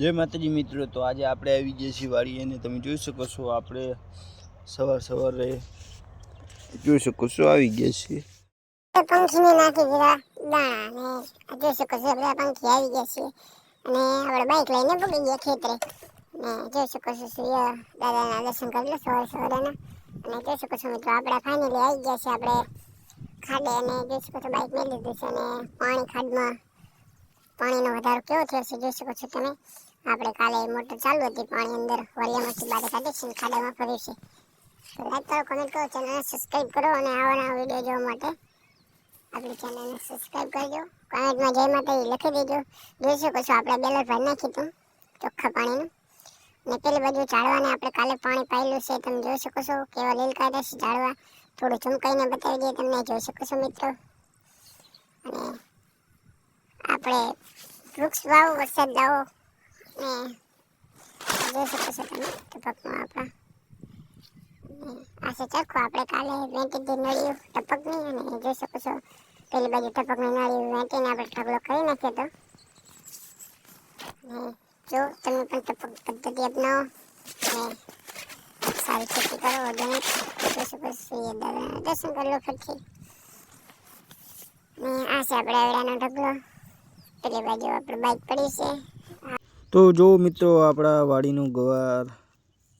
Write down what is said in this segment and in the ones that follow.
જય માતાજી મિત્રો, તો આજે આપણે આવી ગયા છીએ વાડીએ અને તમે જોઈ શકો છો, આપણે સવાર સવારે જોઈ શકો છો, આવી ગયા છીએ. પંખીને નાખી દીધા દાણા અને જોઈ શકો આવી ગયા અને આપણે બાઇક લઈને પગી ગયા ખેતરે. ને જોઈ અને જોઈ શકો છો આપણે ખાડે અને જોઈ શકો છો બાઇક પાણી ખાડમાં પાણીનો વધારો કેવો થયો છે, જોઈ શકો છો તમે. આપણે કાલે મોટર ચાલુ હતી, પાણી અંદર વરિયામાંથી બહાર કાઢી છે ખાડામાં ફર્યું છે. તો લાઈક કરો કમેન્ટ કરો ચેનલને સબસ્ક્રાઈબ કરો અને આવા નવા વીડિયો જોવા માટે આપણી ચેનલને સબસ્ક્રાઈબ કરજો. કમેન્ટમાં જય માતાજી લખી દેજો. જોઈ શકો આપણે બેલર ભરી નાખ્યું તો ચોખ્ખા પાણીનું. ને પેલી બાજુ ઝાડવાને આપણે કાલે પાણી પાયેલું છે, તમે જોઈ શકો છો કેવા લીલકા છે ઝાડવા. થોડું ચમકાઈને બતાવી દઈએ તમને, જોઈ શકો છો મિત્રો. અને આપણે વૃક્ષ વાવો, વરસાદ લાવો. ને જોઈ શકો તમે ટપકમાં આપણા. આ છે ચરખો, આપણે કાલે વેંટી દી નળિયું ટપકની અને પેલી બાજુ ટપકની નળિયું વેંટીને આપણે ઢગલો કરી નાખ્યો હતો જો તમે પણ ટપક પદ્ધતિ અપનાવો સારી ખેતી કરો ઓર્ગેનિક જોઈ શકો દર્શન કરી લો ફરીથી. ને આપણે આવડાનો ઢગલો, પેલી બાજુ આપણે બાઇક પડી છે. તો જો મિત્રો આપણા વાડીનું ગવાર,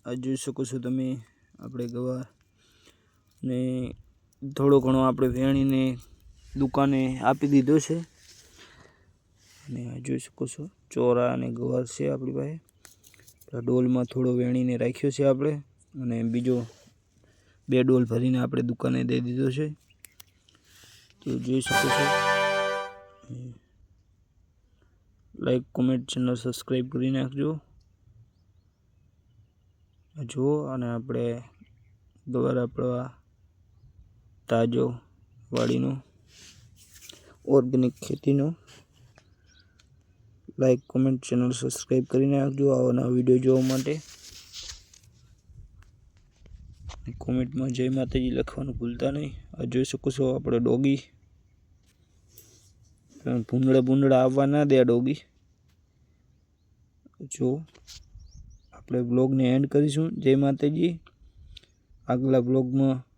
આ જોઈ શકો છો તમે, આપણે ગવાર ને થોડો ઘણો આપણે વેણીને દુકાને આપી દીધો છે. અને જોઈ શકો છો, ચોરા અને ગવાર છે આપણી પાસે. ડોલમાં થોડો વેણીને રાખ્યો છે આપણે અને બીજો બે ડોલ ભરીને આપણે દુકાને દઈ દીધો છે. તો જોઈ શકો છો. લાઈક કોમેન્ટ ચેનલ સબસ્ક્રાઈબ કરી નાખજો. જુઓ અને આપણે ગવાર આપણા તાજો વાડીનો ઓર્ગેનિક ખેતીનો લાઈક કોમેન્ટ ચેનલ સબસ્ક્રાઈબ કરી નાખજો આવા નવા વીડિયો જોવા માટે. કોમેન્ટમાં જય માતાજી લખવાનું ભૂલતા નહીં. આ જોઈ શકો છો, આપણે ડોગી ભૂંડળા ભૂંડળા આવવા ના દે ડોગી. જો, આપણે બ્લોગને એન્ડ કરીશું. જય માતાજી. આગલા બ્લોગમાં